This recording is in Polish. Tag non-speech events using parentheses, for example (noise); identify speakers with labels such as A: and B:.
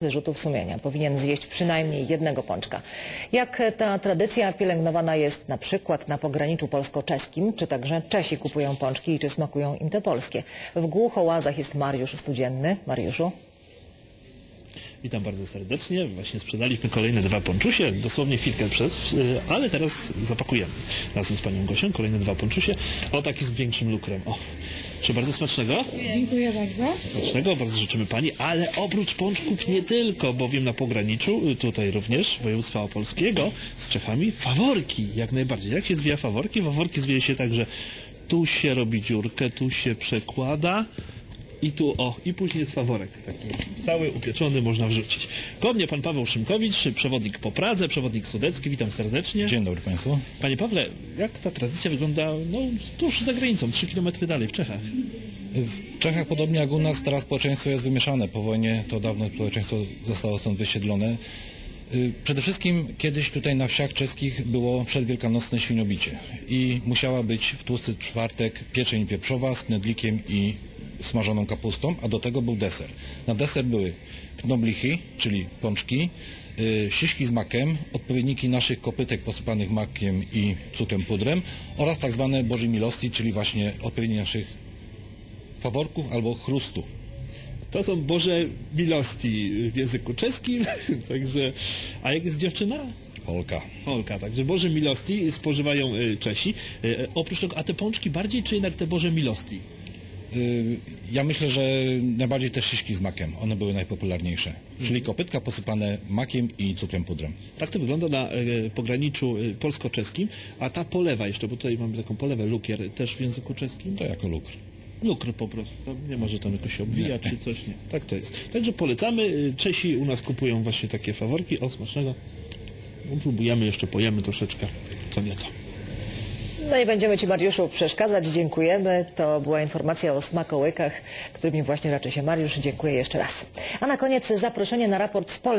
A: wyrzutów sumienia. Powinien zjeść przynajmniej jednego pączka. Jak ta tradycja pielęgnowana jest na przykład na pograniczu polsko-czeskim, czy także Czesi kupują pączki i czy smakują im te polskie? W Głuchołazach jest Mariusz Studzienny. Mariuszu?
B: Witam bardzo serdecznie. Właśnie sprzedaliśmy kolejne dwa ponczusie, dosłownie chwilkę przed, y, ale teraz zapakujemy razem z panią Gosią kolejne dwa ponczusie. O, taki z większym lukrem. O, czy bardzo smacznego?
C: Dziękuję bardzo.
B: Smacznego, bardzo życzymy pani, ale oprócz pączków nie tylko, bowiem na pograniczu, y, tutaj również województwa opolskiego z Czechami, faworki jak najbardziej. Jak się zwija faworki? Faworki zwija się tak, że tu się robi dziurkę, tu się przekłada i tu, o, i później jest faworek taki cały upieczony, można wrzucić. Koło mnie pan Paweł Szymkowicz, przewodnik po Pradze, przewodnik sudecki, witam serdecznie.
D: Dzień dobry Państwu.
B: Panie Pawle, jak ta tradycja wygląda, no, tuż za granicą, 3 km dalej, w Czechach?
D: W Czechach, podobnie jak u nas, teraz społeczeństwo jest wymieszane. Po wojnie to dawno społeczeństwo zostało stąd wysiedlone. Y, Przede wszystkim kiedyś tutaj na wsiach czeskich było przedwielkanocne świniobicie i musiała być w tłusty czwartek pieczeń wieprzowa z knedlikiem i smażoną kapustą, a do tego był deser. Na deser były knoblichy, czyli pączki, y, siśki z makiem, odpowiedniki naszych kopytek posypanych makiem i cukrem pudrem oraz tak zwane boży milosti, czyli właśnie odpowiednik naszych faworków albo chrustu.
B: To są Boże milosti w języku czeskim, (laughs) także, a jak jest dziewczyna?
D: Polka.
B: Polka, także Boże milosti spożywają y, Czesi. Y, oprócz tego, a te pączki bardziej czy jednak te Boże milosti?
D: Y, Ja myślę, że najbardziej te szyszki z makiem. One były najpopularniejsze. Czyli kopytka posypane makiem i cukrem pudrem.
B: Tak to wygląda na y, pograniczu y, polsko-czeskim, a ta polewa jeszcze, bo tutaj mamy taką polewę lukier, też w języku czeskim?
D: To jako lukr.
B: Lukr po prostu, nie ma, że tam jakoś się obwija czy coś, nie. Tak to jest. Także polecamy, Czesi u nas kupują właśnie takie faworki, o smacznego. No, próbujemy, jeszcze pojemy troszeczkę, co nieco.
A: No nie będziemy Ci, Mariuszu, przeszkadzać. Dziękujemy. To była informacja o smakołykach, którymi właśnie raczy się Mariusz. Dziękuję jeszcze raz. A na koniec zaproszenie na raport z Polski.